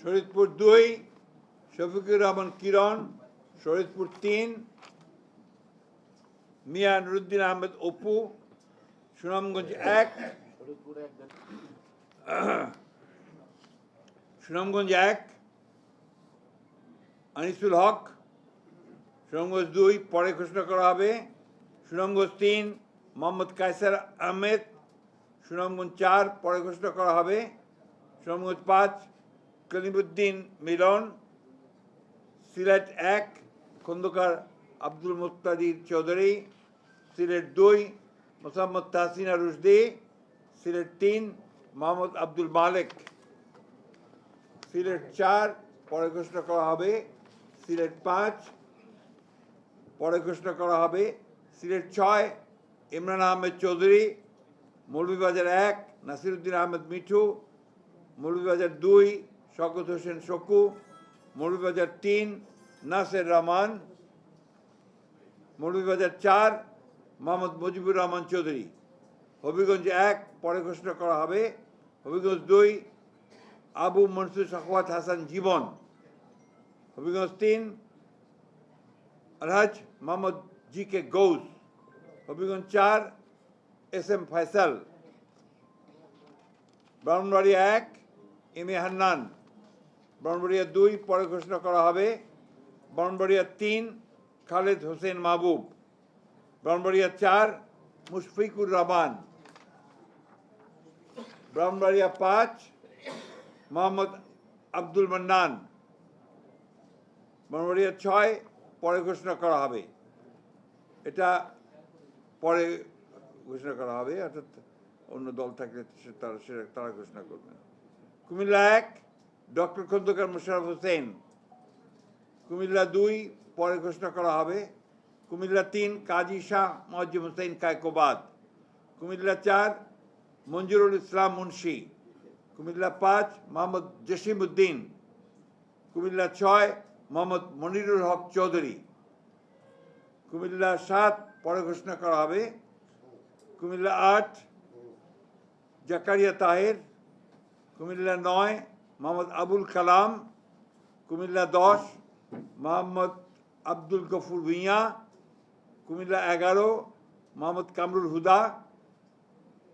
শরীদপুর দুই, শফিকুর রহমান কিরণ, শরীদপুর তিন, মিয়া নুরুদ্দিন আহমেদ অপু, সুনামগঞ্জ এক সুনামগঞ্জ এক, আনিসুল হক, সুনামগঞ্জ দুই, পরে ঘোষণা করা হবে। সুনামগঞ্জ তিন, মোহাম্মদ কায়সার আহমেদ, সুনামগঞ্জ চার, পরে ঘোষণা করা হবে। সুনামগঞ্জ পাঁচ কলিমুদ্দিন মিলন, সিলেট এক, খন্দকার আব্দুল মুক্তাদির চৌধুরী, সিলেট দুই, মোসাম্মদ তাহসিনা রুশদি, সিলেট তিন, মোহাম্মদ আব্দুল মালেক। সিলেট চার, পরে ঘোষণা করা হবে। সিলেট পাঁচ, পরে ঘোষণা করা হবে। সিলেট ছয়, ইমরান আহমেদ চৌধুরী, মৌলভীবাজার এক, নাসিরুদ্দিন আহমেদ মিঠু, মৌলভীবাজার দুই শকত হোসেন শকু মৌলভীবাজার তিন, নাসের রহমান মৌলভীবাজার চার, মোহাম্মদ মুজিবুর রহমান চৌধুরী। হবিগঞ্জ এক, পরে ঘোষণা করা হবে। হবিগঞ্জ দুই, আবু মনসুর সাখাওয়াত হাসান জীবন। হবিগঞ্জ তিন আলহাজ মোহাম্মদ জি কে গৌস। হবিগঞ্জ চার, এস এম ফয়সাল। ব্রাহ্মণবাড়িয়া এক, এম এ হান্নান। ব্রাহ্মণবাড়িয়া দুই, পরে ঘোষণা করা হবে ব্রাহ্মণবাড়িয়া তিন, খালেদ হোসেন মাহবুব। ব্রাহ্মণবাড়িয়া চার, মুশফিকুর রহমান। ব্রাহ্মণবাড়িয়া পাঁচ, মোহাম্মদ আব্দুল মান্নান। ব্রাহ্মণবাড়িয়া ছয়, পরে ঘোষণা করা হবে। এটা পরে ঘোষণা করা হবে, অর্থাৎ অন্য দল থাকলে তারা সেটা, তারা ঘোষণা করবেন কুমিল্লা এক ডক্টর খন্দকার মোশারফ হোসেন। কুমিল্লা দুই, পরে ঘোষণা করা হবে। কুমিল্লা তিন, কাজী শাহ মজিম হোসেন কায়কোবাদ। কুমিল্লা চার, মঞ্জুরুল ইসলাম মুন্সি। কুমিল্লা পাঁচ, মোহাম্মদ জসিম উদ্দিন কুমিল্লা ছয়, মোহাম্মদ মনিরুল হক চৌধুরী। কুমিল্লা সাত, পরে ঘোষণা করা হবে। কুমিল্লা আট, জাকারিয়া তাহের। কুমিল্লা নয় মোহাম্মদ আবুল কালাম কুমিল্লা দশ মোহাম্মদ আব্দুল গফুর ভুঁইয়া কুমিল্লা এগারো মোহাম্মদ কামরুল হুদা